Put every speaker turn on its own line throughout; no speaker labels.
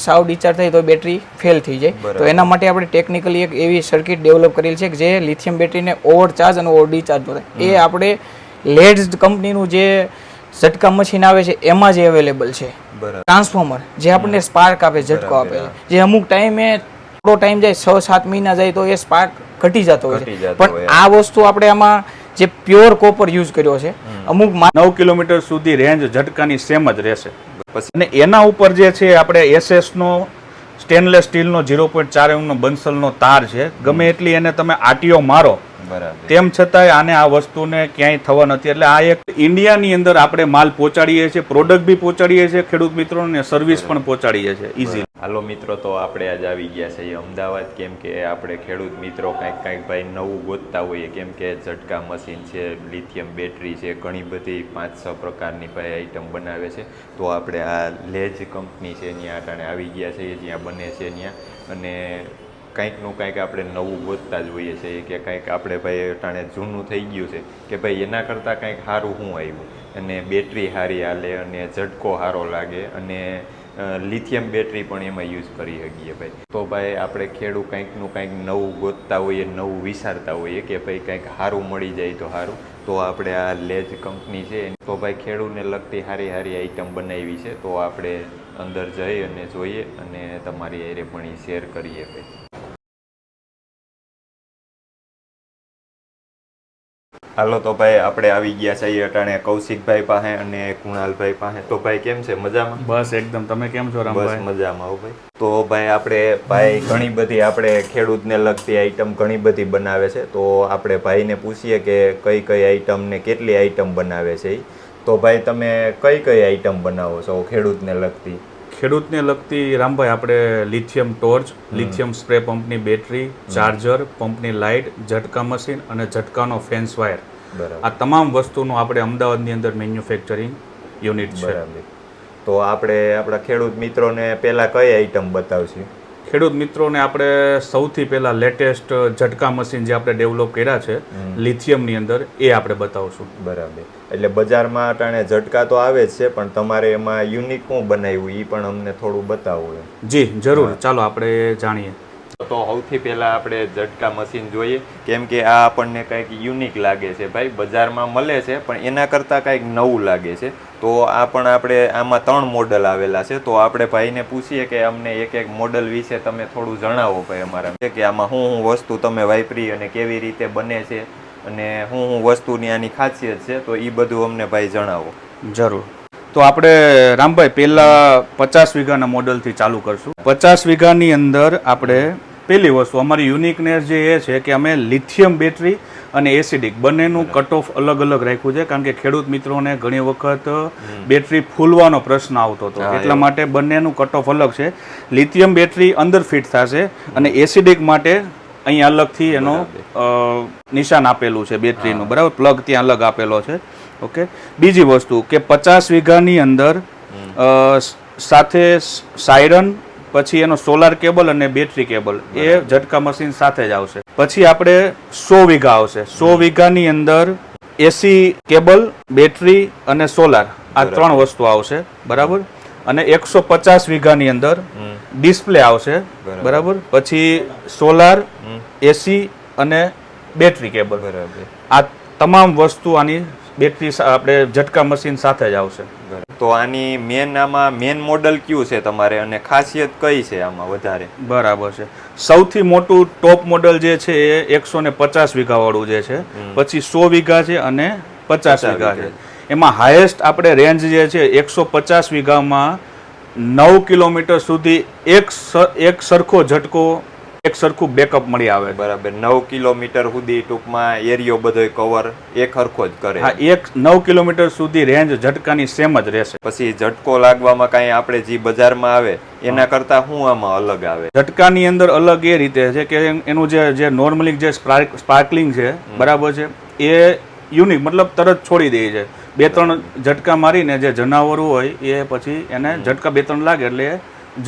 સાવ ડિસ્ચાર્જ થાય તો બેટરી ફેલ થઈ જાય. તો એના માટે આપણે ટેકનિકલી એક એવી સર્કિટ ડેવલપ કરેલી છે કે જે લિથિયમ બેટરીને ઓવર ચાર્જ અને ઓવર ડિસ્ચાર્જ થાય એ આપણે લેડ્સ કંપનીનું જે ઝટકા મશીન આવે છે એમાં જે અવેલેબલ છે. ટ્રાન્સફોર્મર જે આપણને સ્પાર્ક આપે ઝટકો આપે. જે અમુક ટાઈમે થોડો ટાઈમ જાય છ સાત મહિના જાય તો એ સ્પાર્ક ઘટી જતો હોય છે. પણ આ વસ્તુ આપણે આમાં જે પ્યોર કોપર યુઝ કર્યો છે અમુક
નવ કિલોમીટર સુધી રેન્જ ઝટકાની સેમ જ રહેશે. અને એના ઉપર જે છે આપણે એસએસનો સ્ટેનલેસ સ્ટીલનો ઝીરો પોઈન્ટ ચાર એમનો બંસલનો તાર છે. ગમે એટલી એને તમે આટીઓ મારો તેમ છતાંય આને આ વસ્તુને ક્યાંય થવા નથી. એટલે આ એક ઇન્ડિયાની અંદર આપણે માલ પહોંચાડીએ છીએ પ્રોડક્ટ બી પહોંચાડીએ છીએ ખેડૂત મિત્રોને સર્વિસ પણ પહોંચાડીએ છીએ ઇઝી
હાલો મિત્રો તો આપણે આજ આવી ગયા છે. અમદાવાદ કેમ કે આપણે ખેડૂત મિત્રો કાંઈક કાંઈક ભાઈ નવું ગોતતા હોઈએ. કેમ કે ઝટકા મશીન છે લિથિયમ બેટરી છે ઘણી બધી પાંચ છ પ્રકારની ભાઈ આઈટમ બનાવે છે. તો આપણે આ લેજ કંપની છે ત્યાં અટાણે આવી ગયા છીએ જ્યાં બને છે ત્યાં. અને કાંઈકનું કાંઈક આપણે નવું ગોતતા જ હોઈએ છીએ કે કાંઈક આપણે ભાઈ અટાણે જૂનું થઈ ગયું છે કે ભાઈ એના કરતાં કાંઈક સારું શું આવ્યું? અને બેટરી સારી હાલે અને ઝટકો સારો લાગે અને લિથિયમ બેટરી પણ એમાં યુઝ કરી શકીએ ભાઈ. તો ભાઈ આપણે ખેડૂત કંઈકનું કંઈક નવું ગોતતા હોઈએ, નવું વિચારતા હોઈએ કે ભાઈ કંઈક સારું મળી જાય તો સારું. તો આપણે આ લેજ કંપની છે તો ભાઈ ખેડૂતને લગતી સારી સારી આઈટમ બનાવી છે. તો આપણે અંદર જઈ અને જોઈએ અને તમારી એરે પણ શેર કરીએ ભાઈ. હાલો તો ભાઈ આપણે આવી ગયા છીએ અટાણે કૌશિકભાઈ પાસે અને કુણાલભાઈ પાસે. તો ભાઈ કેમ છે? મજામાં?
બસ એકદમ. તમે કેમ છો
બસ
રામભાઈ
મજામાં હો ભાઈ. તો ભાઈ આપણે ભાઈ ઘણી બધી આપણે ખેડૂતને લગતી આઈટમ ઘણી બધી બનાવે છે. તો આપણે ભાઈને પૂછીએ કે કઈ કઈ આઈટમ ને કેટલી આઈટમ બનાવે છે. તો ભાઈ તમે કઈ કઈ આઈટમ બનાવો છો ખેડૂતને લગતી?
ખેડૂતને લગતી રામભાઈ આપણે લિથિયમ ટોર્ચ લિથિયમ સ્પ્રે પંપની બેટરી ચાર્જર પંપની લાઇટ ઝટકા મશીન અને ઝટકાનો ફેન્સ વાયર.
બરાબર.
આ તમામ વસ્તુનું આપણે અમદાવાદની અંદર મેન્યુફેક્ચરિંગ યુનિટ છે.
તો આપણે આપણા ખેડૂત મિત્રોને પહેલાં કઈ આઈટમ બતાવશું?
ખેડૂત મિત્રોને આપણે સૌથી પહેલાં લેટેસ્ટ ઝટકા મશીન જે આપણે ડેવલપ કર્યા છે લિથિયમની અંદર એ આપણે બતાવશું.
બરાબર. એટલે બજારમાં ટાણે ઝટકા તો આવે જ છે પણ તમારે એમાં યુનિક શું બનાવ્યું એ પણ અમને થોડું બતાવવું
જી જરૂર. ચાલો આપણે જાણીએ.
તો સૌથી પહેલા આપણે ઝટકા મશીન જોઈએ. કેમ કે આ આપણને કંઈક યુનિક લાગે છે ભાઈ. બજારમાં મળે છે, પણ એના કરતાં કંઈક નવું લાગે છે. તો આ પણ આપણે આમાં ત્રણ મોડલ આવેલા છે. તો આપણે ભાઈને પૂછીએ કે અમને એક એક મોડલ વિશે તમે થોડું જણાવો ભાઈ અમારા. કે આમાં શું શું વસ્તુ તમે વાપરી અને કેવી રીતે બને છે અને શું શું વસ્તુની આની ખાસિયત છે, તો એ બધું અમને ભાઈ જણાવો.
જરૂર. તો આપણે, રામભાઈ, પહેલાં પચાસ વીઘાના મોડલથી ચાલુ કરશું. પચાસ વીઘાની અંદર આપણે પહેલી વસ્તુ અમારી યુનિકનેસ જે એ છે કે અમે લિથિયમ બેટરી અને એસિડિક બંનેનું કટ ઓફ અલગ અલગ રાખ્યું છે કારણ કે ખેડૂત મિત્રોને ઘણી વખત બેટરી ફૂલવાનો પ્રશ્ન આવતો હતો. એટલા માટે બંનેનું કટ ઓફ અલગ છે. લિથિયમ બેટરી અંદર ફિટ થશે અને એસિડિક માટે અહીં અલગથી એનો નિશાન આપેલું છે બેટરીનું બરાબર? પ્લગ ત્યાં અલગ આપેલો છે. ઓકે બીજી વસ્તુ કે પચાસ વીઘાની અંદર સાથે સાયરન પછી એનો સોલાર કેબલ અને બેટરી કેબલ એ ઝટકા મશીન સાથે જ આવશે. પછી આપણે સો વીઘા આવશે. સો વીઘાની અંદર એસી કેબલ બેટરી અને સોલાર આ ત્રણ વસ્તુ આવશે. બરાબર? અને એકસો પચાસ વીઘાની અંદર ડિસ્પ્લે આવશે.
બરાબર.
બરાબર? પછી સોલાર એસી અને બેટરી કેબલ
બરાબર.
આ તમામ વસ્તુ આની બેટરી આપણે ઝટકા મશીન સાથે જ આવશે.
તો આની મેન આમાં મેન મોડલ કયું છે તમારે અને ખાસિયત કઈ છે આમાં વધારે?
બરાબર છે. સૌથી મોટું ટોપ મોડલ જે છે એ એકસો ને પચાસ વીઘા વાળું જે છે. પછી સો વીઘા છે અને પચાસ વીઘા છે. એમાં હાઈએસ્ટ આપણે રેન્જ જે છે એકસો પચાસ વીઘામાં નવ કિલોમીટર સુધી એક એક સરખો ઝટકો એક સરખું બેકઅપ મળી આવે.
બરાબર. નવ કિલોમીટર સુધી ટૂંકમાં એરિયો બધો કવર એક હરખો જ કરે.
હા એક નવ કિલોમીટર સુધી રેન્જ ઝટકાની સેમ જ રહેશે.
પછી ઝટકો લાગવામાં કાંઈ આપણે જે બજારમાં આવે એના કરતા શું આમાં અલગ આવે?
ઝટકાની અંદર અલગ એ રીતે છે કે એનું જે જે નોર્મલી જે સ્પાર્ક સ્પાર્કલિંગ છે બરાબર છે એ યુનિક મતલબ તરત છોડી દે છે. બે ત્રણ ઝટકા મારીને જે જનાવરો હોય એ પછી એને ઝટકા બે ત્રણ લાગે એટલે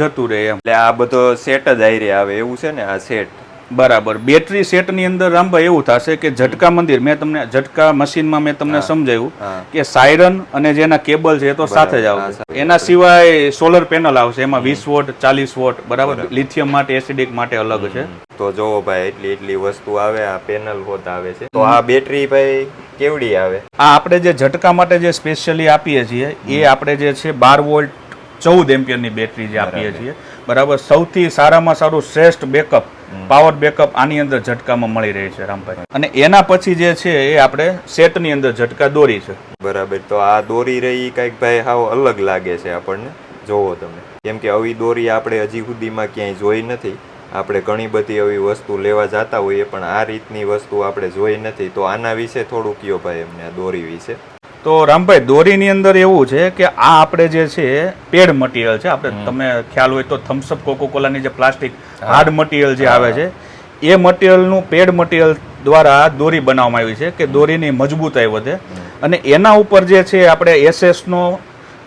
જતું રહે એમ.
એટલે આ બધો સેટ જ આયરે આવે એવું છે ને આ સેટ
બરાબર. બેટરી સેટની અંદર રામભાઈ એવું થશે કે ઝટકા મંદિર મેં તમને ઝટકા મશીનમાં મેં તમને સમજાવ્યું કે સાયરન અને જેના કેબલ છે એ તો સાથે જ આવશે. એના સિવાય સોલર પેનલ આવશે એમાં વીસ વોટ ચાલીસ વોટ બરાબર? લિથિયમ માટે એસિડિક માટે અલગ છે.
તો જોવો ભાઈ એટલી એટલી વસ્તુ આવે આ પેનલ હોત આવે છે. તો આ બેટરી ભાઈ કેવડી આવે?
આ આપણે જે ઝટકા માટે જે સ્પેશિયલી આપીએ છીએ એ આપણે જે છે બાર વોલ્ટ ચૌદ એમ્પિયરની બેટરી જે આપીએ છીએ. બરાબર? સૌથી સારામાં સારું શ્રેષ્ઠ બેકઅપ પાવર બેકઅપ આની અંદર ઝટકામાં મળી રહે છે રામભાઈ. અને એના પછી જે છે એ આપણે સેટની અંદર ઝટકા દોરી છે.
બરાબર. તો આ દોરી રહી કંઈક ભાઈ હાવ અલગ લાગે છે આપણને. જોવો તમે. કેમ કે આવી દોરી આપણે હજી સુધીમાં ક્યાંય જોઈ નથી. આપણે ઘણી બધી એવી વસ્તુ લેવા જતા હોઈએ પણ આ રીતની વસ્તુ આપણે જોઈ નથી. તો આના વિશે થોડું કયો ભાઈ એમને આ દોરી વિશે?
તો રામભાઈ દોરીની અંદર એવું છે કે આ આપણે જે છે પેડ મટીરિયલ છે. આપણે તમે ખ્યાલ હોય તો થમ્સઅપ કોકોકોલાની જે પ્લાસ્ટિક હાર્ડ મટીરિયલ જે આવે છે એ મટીરિયલનું પેડ મટીરિયલ દ્વારા દોરી બનાવવામાં આવી છે કે દોરીની મજબૂતાઈ વધે. અને એના ઉપર જે છે આપણે એસએસનો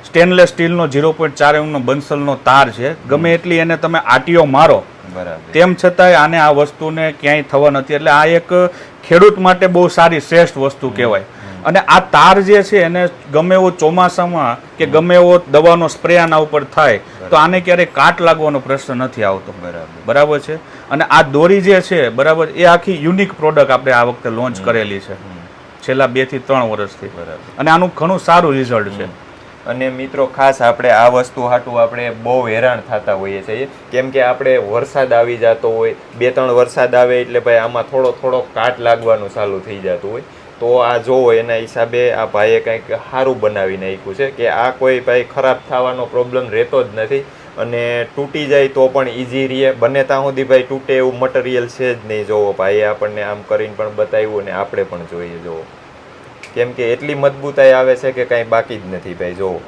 સ્ટેનલેસ સ્ટીલનો ઝીરો પોઈન્ટ ચાર એમનો બંસલનો તાર છે. ગમે એટલી એને તમે આટીઓ મારો
બરાબર.
તેમ છતાંય આને આ વસ્તુને ક્યાંય થવા નથી. એટલે આ એક ખેડૂત માટે બહુ સારી શ્રેષ્ઠ વસ્તુ કહેવાય. અને આ તાર જે છે એને ગમે એવો ચોમાસામાં કે ગમે એવો દવાનો સ્પ્રે આના ઉપર થાય તો આને ક્યારેય કાટ લાગવાનો પ્રશ્ન નથી આવતો.
બરાબર.
બરાબર છે? અને આ દોરી જે છે બરાબર એ આખી યુનિક પ્રોડક્ટ આપણે આ વખતે લોન્ચ કરેલી છે. છેલ્લા બેથી ત્રણ વર્ષથી.
બરાબર.
અને આનું ઘણું સારું રિઝલ્ટ છે.
અને મિત્રો ખાસ આપણે આ વસ્તુ હાટું આપણે બહુ હેરાન થતા હોઈએ છીએ. કેમ કે આપણે વરસાદ આવી જતો હોય બે ત્રણ વરસાદ આવે એટલે ભાઈ આમાં થોડો થોડો કાટ લાગવાનું ચાલુ થઈ જતું હોય. તો આ જોવો, એના હિસાબે આ ભાઈએ કંઈક સારું બનાવી નાખ્યું છે કે આ કોઈ ભાઈ ખરાબ થવાનો પ્રોબ્લેમ રહેતો જ નથી અને તૂટી જાય તો પણ ઇઝી રહે. બને ત્યાં સુધી ભાઈ તૂટે એવું મટીરિયલ છે જ નહીં. જોવો ભાઈએ આપણને આમ કરીને પણ બતાવ્યું અને આપણે પણ જોઈએ, જોવો. કેમ કે એટલી મજબૂતાઈ આવે છે કે કાંઈ બાકી જ નથી ભાઈ, જોવો.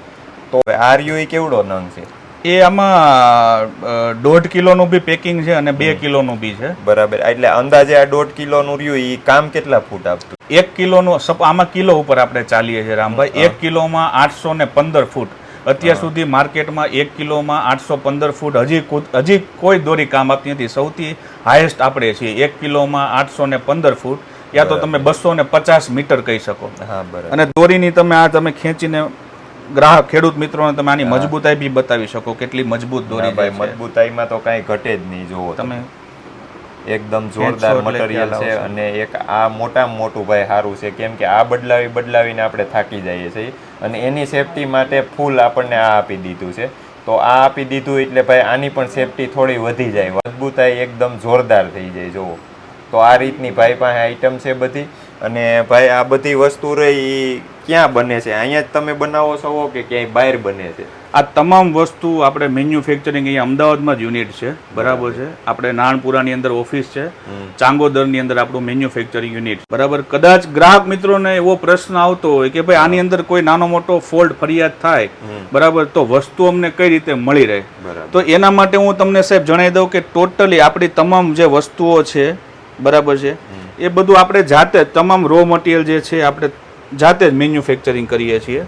તો આરયુ કેવડો નંગ છે?
એ આમાં દોઢ કિલોનું બી પેકિંગ છે અને બે કિલોનું બી છે.
બરાબર. એટલે અંદાજે આ દોઢ કિલોનું રહ્યું એ કામ કેટલા ફૂટ આપતું?
એક કિલોનું સપ આમાં કિલો ઉપર આપણે ચાલીએ છીએ રામભાઈ એક કિલોમાં આઠસો ને પંદર ફૂટ. અત્યાર સુધી માર્કેટમાં એક કિલોમાં આઠસો પંદર ફૂટ હજી હજી કોઈ દોરી કામ આપતી નથી. સૌથી હાઈએસ્ટ આપણે છીએ. એક કિલોમાં આઠસો ને પંદર ફૂટ. યા તો તમે બસો ને પચાસ મીટર કહી શકો.
હા બરાબર.
અને દોરીની તમે આ તમે ખેંચીને ગ્રાહક ખેડૂત મિત્રોને તમે આની મજબૂતાઈ બી બતાવી શકો કેટલી મજબૂત દોરી
ભાઈ મજબૂતાઈમાં તો કાંઈ ઘટે જ નહીં જોવો
તમે
એકદમ જોરદાર મટીરિયલ છે અને એક આ મોટા મોટું ભાઈ સારું છે કેમ કે આ બદલાવી બદલાવીને આપણે થાકી જઈએ છીએ. અને એની સેફટી માટે ફૂલ આપણને આ આપી દીધું છે. તો આ આપી દીધું એટલે ભાઈ આની પણ સેફટી થોડી વધી જાય. મજબૂતાઈ એકદમ જોરદાર થઈ જાય જુઓ. તો આ રીતની ભાઈ પાસે આઈટમ છે બધી. અને ભાઈ આ બધી વસ્તુ રહી ક્યાં બને છે? અહીંયા જ તમે બનાવો છો કે ક્યાંય બહાર બને છે?
આ તમામ વસ્તુ આપણે મેન્યુફેક્ચરિંગ અહીંયા અમદાવાદમાં જ યુનિટ છે. બરાબર છે. આપણે નાણપુરાની અંદર ઓફિસ છે. ચાંગોદરની અંદર આપણું મેન્યુફેક્ચરિંગ યુનિટ બરાબર? કદાચ ગ્રાહક મિત્રોને એવો પ્રશ્ન આવતો હોય કે ભાઈ આની અંદર કોઈ નાનો મોટો ફોલ્ટ ફરિયાદ થાય બરાબર તો વસ્તુ અમને કઈ રીતે મળી રહે? તો એના માટે હું તમને સાહેબ જણાવી દઉં કે ટોટલી આપણી તમામ જે વસ્તુઓ છે બરાબર છે એ બધું આપણે જાતે જ તમામ રો મટીરિયલ જે છે આપણે જાતે જ મેન્યુફેક્ચરિંગ કરીએ છીએ.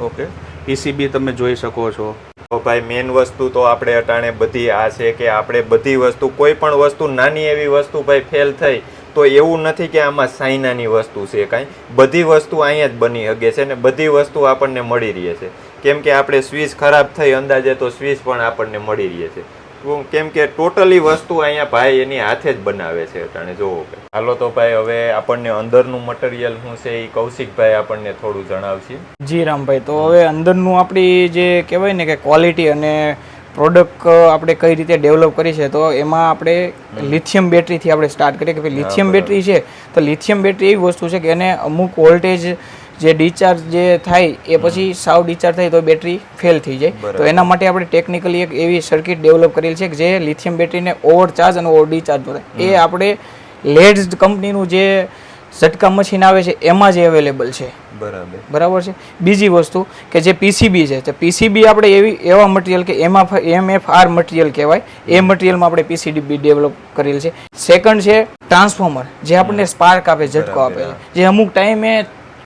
ઓકે. પીસીબી તમે જોઈ શકો છો.
તો ભાઈ મેન વસ્તુ તો આપણે અટાણે બધી આ છે કે આપણે બધી વસ્તુ કોઈ પણ વસ્તુ નાની એવી વસ્તુ ભાઈ ફેલ થઈ તો એવું નથી કે આમાં સાઈનાની વસ્તુ છે કાંઈ. બધી વસ્તુ અહીંયા જ બની શકે છે ને બધી વસ્તુ આપણને મળી રહે છે. કેમ કે આપણે સ્વિચ ખરાબ થઈ અંદાજે તો સ્વિચ પણ આપણને મળી રહે છે. કેમ કે ટોટલી વસ્તુ અહીંયા ભાઈ એની હાથે જ બનાવે છે અટાણે જોવો કે. હાલો તો ભાઈ હવે આપણને અંદરનું મટીરિયલ શું છે એ કૌશિકભાઈ આપણને થોડું જણાવશે.
જી રામભાઈ તો હવે અંદરનું આપણી જે કહેવાય ને કે ક્વોલિટી અને પ્રોડક્ટ આપણે કઈ રીતે ડેવલપ કરી છે તો એમાં આપણે લિથિયમ બેટરીથી આપણે સ્ટાર્ટ કરીએ કે ભાઈ લિથિયમ બેટરી છે તો લિથિયમ બેટરી એવી વસ્તુ છે કે એને અમુક વોલ્ટેજ જે ડિસ્ચાર્જ જે થાય એ પછી સાવ ડિસ્ચાર્જ થાય તો બેટરી ફેલ થઈ જાય. તો એના માટે આપણે ટેકનિકલી એક એવી સર્કિટ ડેવલપ કરેલી છે કે જે લિથિયમ બેટરીને ઓવર ચાર્જ અને ઓવર ડિસ્ચાર્જ થાય એ આપણે લેડ્સ કંપનીનું જે ઝટકા મશીન આવે છે એમાં જ અવેલેબલ છે.
બરાબર.
બરાબર છે? બીજી વસ્તુ કે જે પીસીબી છે તો પીસીબી આપણે એવી એવા મટીરિયલ કે એમાં એમ એફ આર મટીરિયલ કહેવાય. એ મટીરિયલમાં આપણે પીસીડીબી ડેવલપ કરેલ છે. સેકન્ડ છે ટ્રાન્સફોર્મર જે આપણને સ્પાર્ક આપે ઝટકો આપે. છે જે અમુક ટાઈમે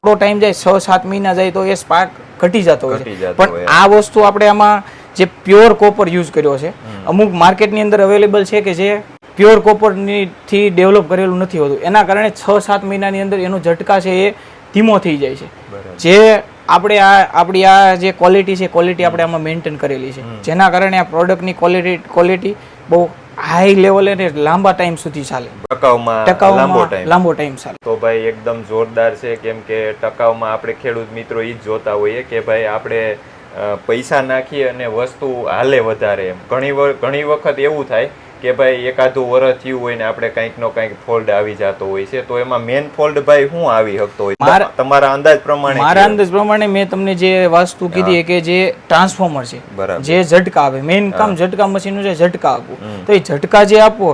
થોડો ટાઈમ જાય છ સાત મહિના જાય તો એ સ્પાર્ક ઘટી જતો હોય છે. પણ આ વસ્તુ આપણે આમાં જે પ્યોર કોપર યુઝ કર્યો છે અમુક માર્કેટની અંદર અવેલેબલ છે કે જે પ્યોર કોપરની થી ડેવલપ કરેલું નથી હોતું. એના કારણે છ સાત મહિનાની અંદર એનો ઝટકા છે એ ધીમો થઈ જાય છે. જે આપણે આ આપણી આ જે ક્વોલિટી છે ક્વોલિટી આપણે આમાં મેન્ટેન કરેલી છે. જેના કારણે આ પ્રોડક્ટની ક્વોલિટી ક્વોલિટી બહુ હાઈ લેવલે અને લાંબા ટાઈમ સુધી ચાલે.
ટકાઉમાં લાંબો ટાઈમ
લાંબો ટાઈમ ચાલે.
તો ભાઈ એકદમ જોરદાર છે કેમ કે ટકાઉમાં આપણે ખેડૂત મિત્રો એ જ જોતા હોઈએ કે ભાઈ આપણે પૈસા નાખીએ અને વસ્તુ હાલે વધારે એમ. ઘણી ઘણી વખત એવું થાય કે ભાઈ એકાદું વરસ થયું હોય ને આપણે કંઈક નો કંઈક ફોલ્ડ આવી જતો હોય છે તો એમાં મેન ફોલ્ડ ભાઈ શું આવી શકતો હોય? તમારા અંદાજ પ્રમાણે
મારા અંદાજ પ્રમાણે મેં તમને જે વસ્તુ કીધી કે જે ટ્રાન્સફોર્મર છે. જે ઝટકા આવે મેઇન કામ ઝટકા મશીનનું છે ઝટકા આપવું. તો એ ઝટકા જે આપવો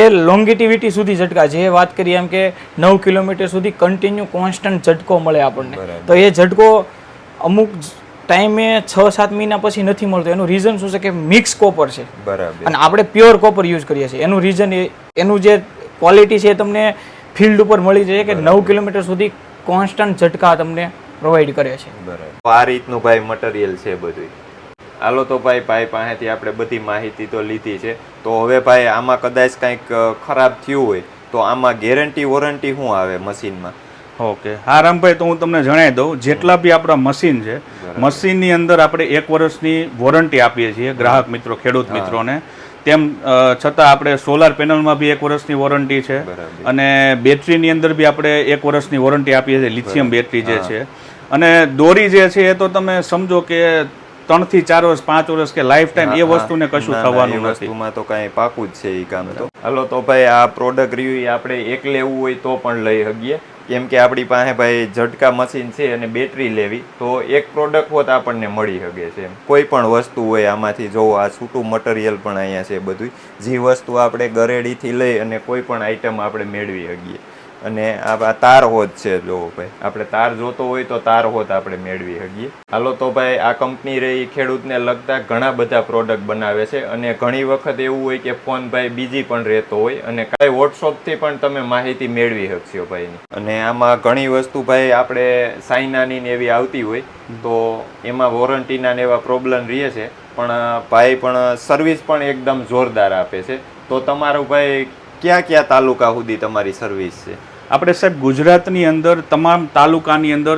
એ લોંગેટિવિટી સુધી ઝટકા જે વાત કરીએ એમ કે નવ કિલોમીટર સુધી કન્ટિન્યુ કોન્સ્ટન્ટ ઝટકો મળે આપણને. તો એ ઝટકો અમુક ટાઈમે છ સાત મહિના પછી નથી મળતો. એનું રીઝન શું છે કે મિક્સ કોપર છે.
બરાબર.
અને આપણે પ્યોર કોપર યુઝ કરીએ છીએ. એનું રીઝન એ એનું જે ક્વોલિટી છે એ તમને ફિલ્ડ ઉપર મળી જાય કે નવ કિલોમીટર સુધી કોન્સ્ટન્ટ ઝટકા તમને પ્રોવાઈડ કરે છે.
બરાબર. આ રીતનું ભાઈ મટીરિયલ છે બધું હાલો તો ભાઈ ભાઈ પાસેથી આપણે બધી માહિતી તો લીધી છે. તો હવે ભાઈ આમાં કદાચ કંઈક ખરાબ થયું હોય તો આમાં ગેરંટી વોરંટી શું આવે મશીનમાં?
ઓકે. હા રામભાઈ તો હું તમને જણાવી દઉં. જેટલા બી આપણા મશીન છે મશીનની અંદર આપણે એક વર્ષની વોરંટી આપીએ છીએ ગ્રાહક મિત્રો ખેડૂત મિત્રોને. તેમ છતાં આપણે સોલાર પેનલમાં બી એક વર્ષની વોરંટી છે. અને બેટરીની અંદર બી આપણે એક વર્ષની વોરંટી આપીએ છીએ લિથિયમ બેટરી જે છે. અને દોરી જે છે એ તો તમે સમજો કે ત્રણથી ચાર વર્ષ પાંચ વર્ષ કે લાઈફ ટાઈમ એ વસ્તુને કશું થવાનું નથી.
વસ્તુમાં તો કાંઈ પાકું જ છે એ કામ તો. હાલો તો ભાઈ આ પ્રોડક્ટ રિવ્યુ આપણે એક લેવું હોય તો પણ લઈ શકીએ. કેમ કે આપણી પાસે ભાઈ ઝટકા મશીન છે અને બેટરી લેવી, તો એક પ્રોડક્ટ હોત આપણને મળી શકે છે કોઈ પણ વસ્તુ હોય આમાંથી જોવો આ છૂટું મટીરિયલ પણ અહીંયા છે બધું જે વસ્તુ આપણે ગરેડીથી લઈ અને કોઈ પણ આઈટમ આપણે મેળવી શકીએ. અને આ તાર હોત છે જો ભાઈ. આપણે તાર જોતો હોય તો તાર હોત આપણે મેળવી શકીએ. હાલો તો ભાઈ, આ કંપની રહી ખેડૂતને લગતા ઘણા બધા પ્રોડક્ટ બનાવે છે અને ઘણી વખત એવું હોય કે ફોન ભાઈ બીજી પણ રહેતો હોય અને કાંઈ વોટ્સઅપથી પણ તમે માહિતી મેળવી શકશો ભાઈની અને આમાં ઘણી વસ્તુ ભાઈ આપણે સાઇનાની ને એવી આવતી હોય તો એમાં વોરંટીના ને એવા પ્રોબ્લેમ રહે છે. પણ ભાઈ પણ સર્વિસ પણ એકદમ જોરદાર આપે છે. તો તમારું ભાઈ ક્યાં ક્યાં તાલુકા સુધી તમારી સર્વિસ છે?
આપણે સાહેબ ગુજરાતની અંદર તમામ તાલુકાની અંદર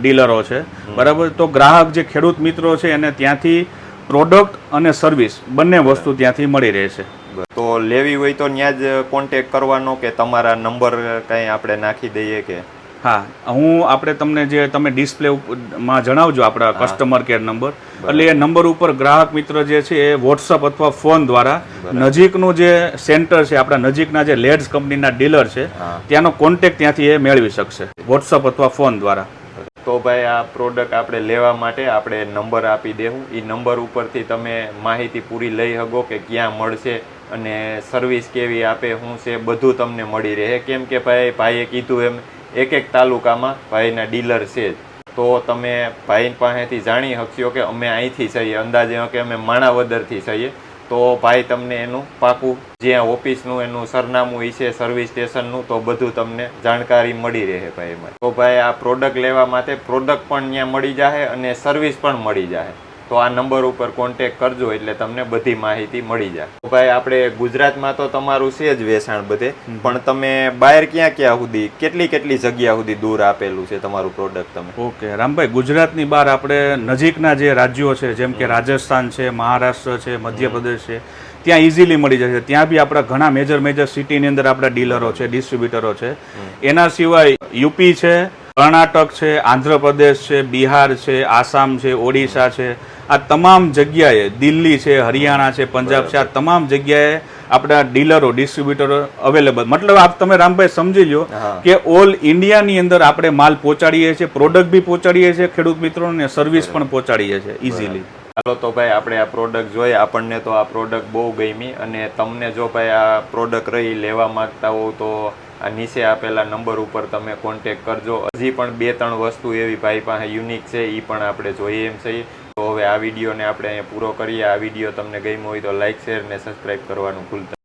ડીલરો છે. બરાબર? તો ગ્રાહક જે ખેડૂત મિત્રો છે એને ત્યાંથી પ્રોડક્ટ અને સર્વિસ બંને વસ્તુ ત્યાંથી મળી રહેશે
તો લેવી હોય તો ત્યાં જ કોન્ટેક કરવાનો કે તમારા નંબર કંઈ આપણે નાખી દઈએ કે?
હા હું આપણે તમને જે તમે ડિસ્પ્લે માં જણાવજો આપણા કસ્ટમર કેર નંબર એટલે એ નંબર ઉપર ગ્રાહક મિત્ર જે છે એ વોટ્સઅપ અથવા ફોન દ્વારા નજીકનું જે સેન્ટર છે આપણા નજીકના જે લેડ્સ કંપનીના ડીલર છે ત્યાંનો કોન્ટેક્ટ ત્યાંથી એ મેળવી શકશે વોટ્સઅપ અથવા ફોન દ્વારા.
તો ભાઈ આ પ્રોડક્ટ આપણે લેવા માટે આપણે નંબર આપી દેવું. એ નંબર ઉપરથી તમે માહિતી પૂરી લઈ શકો કે ક્યાં મળશે અને સર્વિસ કેવી આપે શું છે બધું તમને મળી રહે. કેમ કે ભાઈ ભાઈએ કીધું એમ એક એક તાલુકામાં ભાઈના ડીલર છે તો તમે ભાઈ પાસેથી જાણી શકશો કે અમે અહીંથી છીએ અંદાજે કે અમે માણાવદરથી છીએ તો ભાઈ તમને એનું પાકું, જ્યાં ઓફિસનું એનું સરનામું એ છે, સર્વિસ સ્ટેશનનું, તો બધું તમને જાણકારી મળી રહે ભાઈ એમાં તો ભાઈ આ પ્રોડક્ટ લેવા માટે પ્રોડક્ટ પણ ત્યાં મળી જાય અને સર્વિસ પણ મળી જાય તો આ નંબર ઉપર કોન્ટેક કરજો એટલે તમને બધી માહિતી મળી જાય. ભાઈ આપણે ગુજરાતમાં તો તમારું છે જ વેચાણ બધે પણ તમે બહાર ક્યાં ક્યાં સુધી કેટલી કેટલી જગ્યા સુધી દૂર આપેલું છે તમારું પ્રોડક્ટ તમે?
ઓકે રામભાઈ ગુજરાતની બહાર આપણે નજીકના જે રાજ્યો છે જેમ કે રાજસ્થાન છે મહારાષ્ટ્ર છે મધ્યપ્રદેશ છે ત્યાં ઇઝીલી મળી જશે. ત્યાં બી આપણા ઘણા મેજર મેજર સિટીની અંદર આપણા ડીલરો છે ડિસ્ટ્રીબ્યુટરો છે. એના સિવાય યુપી છે કર્ણાટક છે આંધ્રપ્રદેશ છે બિહાર છે આસામ છે ઓડિશા છે. આ તમામ જગ્યાએ દિલ્હી છે હરિયાણા છે પંજાબ છે આ તમામ જગ્યાએ આપણા ડીલરો ડિસ્ટ્રીબ્યુટરો અવેલેબલ મતલબ આપ તમે રામભાઈ સમજી લો કે ઓલ ઇન્ડિયાની અંદર આપણે માલ પહોંચાડીએ છીએ પ્રોડક્ટ બી પહોંચાડીએ છીએ ખેડૂત મિત્રોને સર્વિસ પણ પહોંચાડીએ છીએ ઇઝીલી
ચાલો તો ભાઈ આપણે આ પ્રોડક્ટ જોઈએ. આપણને તો આ પ્રોડક્ટ બહુ ગમી. અને તમને જો ભાઈ આ પ્રોડક્ટ રહી લેવા માંગતા હો તો આ નીચે આપેલા નંબર ઉપર તમે કોન્ટેક કરજો. હજી પણ બે, ત્રણ વસ્તુ એવી ભાઈ પાસે યુનિક છે એ પણ આપણે જોઈએ એમ છીએ તો હવે આ વિડીયોને આપણે અહીંયા પૂરો કરીએ. આ વીડિયો તમને ગમ્યો હોય તો લાઇક શેર ને સબસ્ક્રાઈબ કરવાનું ભૂલતા